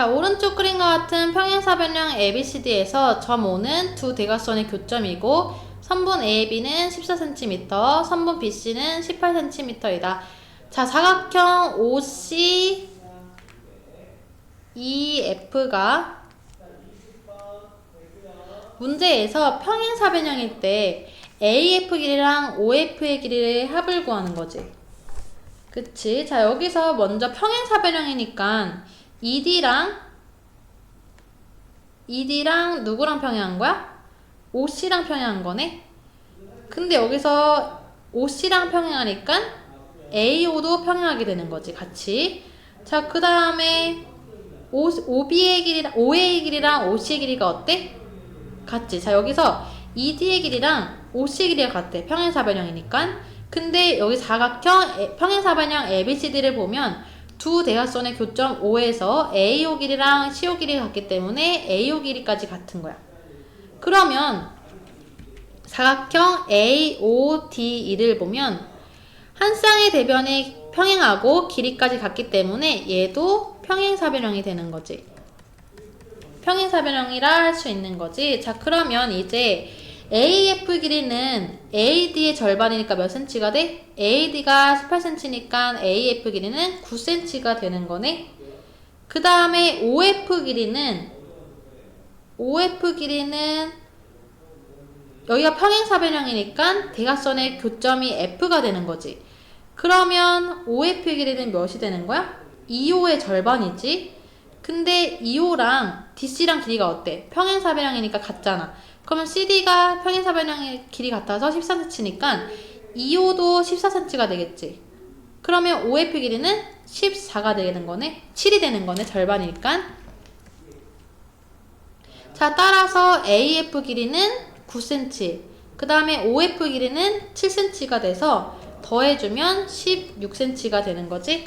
자, 오른쪽 그림과 같은 평행사변형 ABCD에서 점 O는 두 대각선의 교점이고 선분 AB는 14cm, 선분 BC는 18cm이다. 자, 사각형 OC EF가 문제에서 평행사변형일 때 AF 길이랑 OF의 길이의 합을 구하는 거지. 그치? 자, 여기서 먼저 평행사변형이니까 ED랑 ED랑 누구랑 평행한 거야? OC랑 평행한 거네? 근데 여기서 OC랑 평행하니까 AO도 평행하게 되는 거지, 같이. 자, 그 다음에 OB의 길이랑, OA의 길이랑 OC의 길이가 어때? 같지. 자, 여기서 ED의 길이랑 OC의 길이가 같대. 평행사변형이니까. 근데 여기 사각형 에- 평행사변형 ABCD를 보면 두 대각선의 교점 O에서 AO 길이랑 CO 길이가 같기 때문에 AO 길이까지 같은 거야. 그러면 사각형 AODE를 보면 한 쌍의 대변이 평행하고 길이까지 같기 때문에 얘도 평행사변형이 되는 거지. 평행사변형이라 할 수 있는 거지. 자, 그러면 이제 AF 길이는 AD의 절반이니까 몇 cm가 돼? AD가 18cm니까 AF 길이는 9cm가 되는 거네. 그 다음에 OF 길이는 OF 길이는 여기가 평행사변형이니까 대각선의 교점이 F가 되는 거지. 그러면 OF 길이는 몇이 되는 거야? 2호의 절반이지. 근데 2호랑 DC랑 길이가 어때? 평행사변형이니까 같잖아. 그러면 CD가 평행사변형의 길이 같아서 14cm니까 2호도 14cm가 되겠지. 그러면 OF 길이는 14가 되는 거네. 7이 되는 거네. 절반이니까. 자, 따라서 AF 길이는 9cm. 그 다음에 OF 길이는 7cm가 돼서 더해주면 16cm가 되는 거지.